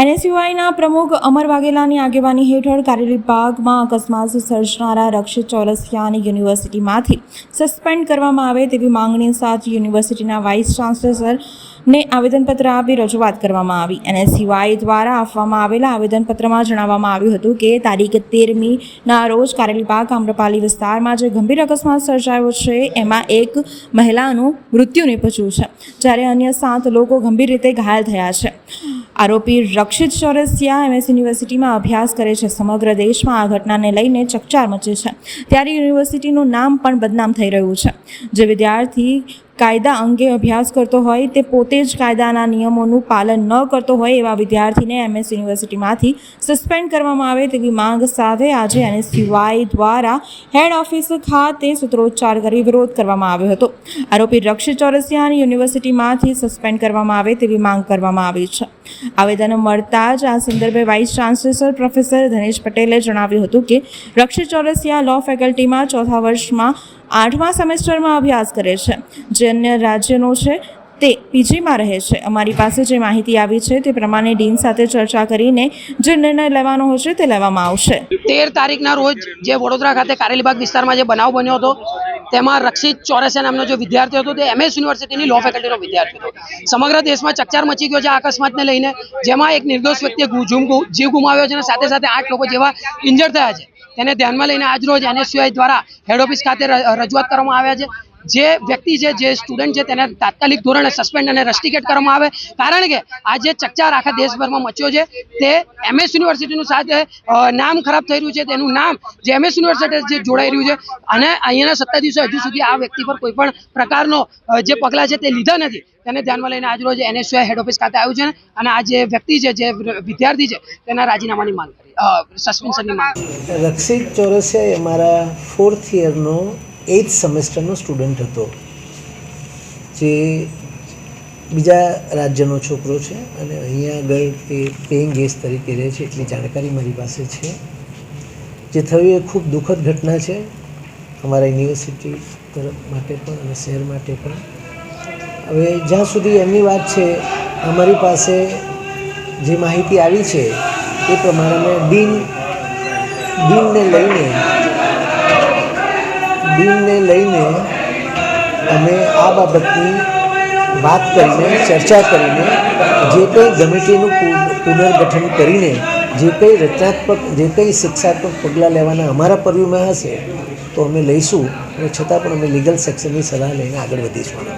એનએસયુઆઈના પ્રમુખ અમર વાઘેલાની આગેવાની હેઠળ કારેલી બાગમાં અકસ્માત સર્જનારા રક્ષિત ચોરસિયાની યુનિવર્સિટીમાંથી સસ્પેન્ડ કરવામાં આવે તેવી માંગણી સાથે યુનિવર્સિટીના વાઇસ ચાન્સેલરને આવેદનપત્ર આપી રજૂઆત કરવામાં આવી. એનએસયુઆઈ દ્વારા આપવામાં આવેલા આવેદનપત્રમાં જણાવવામાં આવ્યું હતું કે તારીખ તેરમીના રોજ કારેલીબાગ આમ્રપાલી વિસ્તારમાં જે ગંભીર અકસ્માત સર્જાયો છે, એમાં એક મહિલાનું મૃત્યુ નિપજ્યું છે, જ્યારે અન્ય સાત લોકો ગંભીર રીતે ઘાયલ થયા છે. આરોપી રક્ષિત ચોરસિયા એમએસ યુનિવર્સિટીમાં અભ્યાસ કરે છે. સમગ્ર દેશમાં આ ઘટનાને લઈને ચકચાર મચે છે. ત્યારે યુનિવર્સિટીનું નામ પણ બદનામ થઈ રહ્યું છે. જે વિદ્યાર્થી કાયદા અંગે અભ્યાસ કરતો હોય તે પોતે જ કાયદાના નિયમોનું પાલન ન કરતો હોય એવા વિદ્યાર્થીને એમએસ યુનિવર્સિટીમાંથી સસ્પેન્ડ કરવામાં આવે તેવી માંગ સાથે આજે અને સિવાય દ્વારા હેડ ઓફિસ ખાતે સૂત્રોચ્ચાર કરી વિરોધ કરવામાં આવ્યો હતો. આરોપી રક્ષિત ચોરસિયાની યુનિવર્સિટીમાંથી સસ્પેન્ડ કરવામાં આવે તેવી માંગ કરવામાં આવી છે. આવેદન મળતા જ આ સંદર્ભે વાઇસ ચાન્સેલર પ્રોફેસર ધનેશ પટેલે જણાવ્યું હતું કે રક્ષિત ચોરસિયા લો ફેકલ્ટીમાં ચોથા વર્ષમાં આઠમા સેમેસ્ટરમાં અભ્યાસ કરે છે. જે અન્ય રાજ્યનો છે, તે પીજીમાં રહે છે. અમારી પાસે જે માહિતી આવી છે, તે પ્રમાણે ડીન સાથે ચર્ચા કરીને જે નિર્ણય લેવાનો હશે તે લેવામાં આવશે. તેર તારીખના રોજ જે વડોદરા ખાતે કારેલીબાગ વિસ્તારમાં જે બનાવ બન્યો હતો તેમાં રક્ષિત ચોરસિયા નામનો જે વિદ્યાર્થી હતો તે એમએસ યુનિવર્સિટીની લો ફેકલ્ટીનો વિદ્યાર્થી હતો. સમગ્ર દેશમાં ચકચાર મચી ગયો છે આ અકસ્માતને લઈને, જેમાં એક નિર્દોષ વ્યક્તિએ જીવ ગુમાવ્યો છે અને સાથે સાથે આઠ લોકો જેવા ઇન્જર્ડ થયા છે. તેને ધ્યાનમાં લઈને આજ રોજ એનએસયુઆઈ દ્વારા હેડ ઓફિસ ખાતે રજૂઆત કરવામાં આવ્યા છે. જે વ્યક્તિ છે, જે સ્ટુડન્ટ છે, તેને તાત્કાલિક ધોરણે સસ્પેન્ડ અને રસ્ટિકેટ કરવામાં આવે. કારણ કે આ જે ચકચાર આખા દેશભરમાં મચ્યો છે, તે એમએસ યુનિવર્સિટીનું સાથે નામ ખરાબ થઈ રહ્યું છે, તેનું નામ જે એમએસ યુનિવર્સિટી જે જોડાઈ રહ્યું છે, અને અહીંયાના સત્તાધીશો હજુ સુધી આ વ્યક્તિ પર કોઈ પણ પ્રકારનો જે પગલાં છે, તે લીધા નથી. તેને ધ્યાનમાં લઈને આજ રોજ એનએસયુઆઈ હેડ ઓફિસ ખાતે આવ્યું છે, અને આ જે વ્યક્તિ છે, જે વિદ્યાર્થી છે, તેના રાજીનામાની માંગ કરી સસ્પેન્શનની માંગ રક્ષિત ચોરસિયા એ મારા ફોર્થ યરનો એઇથ સેમેસ્ટરનો સ્ટુડન્ટ હતો. જે બીજા રાજ્યનો છોકરો છે અને અહીંયા આગળ એ પેઇંગ ગેસ્ટ તરીકે રહે છે એટલી જાણકારી મારી પાસે છે. જે થયું એ ખૂબ દુઃખદ ઘટના છે. અમારા યુનિવર્સિટી તરફ માટે પણ અને શહેર માટે પણ. હવે જ્યાં સુધી એમની વાત છે, અમારી પાસે જે માહિતી આવી છે, એ પ્રમાણે ડીન ડીનને લઈને ડીનને લઈને અમે આ બાબતની વાત કરીને, ચર્ચા કરીને, જે કંઈ કમિટીનું પુનર્ગઠન કરીને, જે કંઈ રચનાત્મક, જે કંઈ શિક્ષાત્મક પગલાં લેવાના અમારા પરવ્યુમાં હશે, તો અમે લઈશું અને છતાં પણ અમે લીગલ સેક્શનની સલાહ લઈને આગળ વધીશું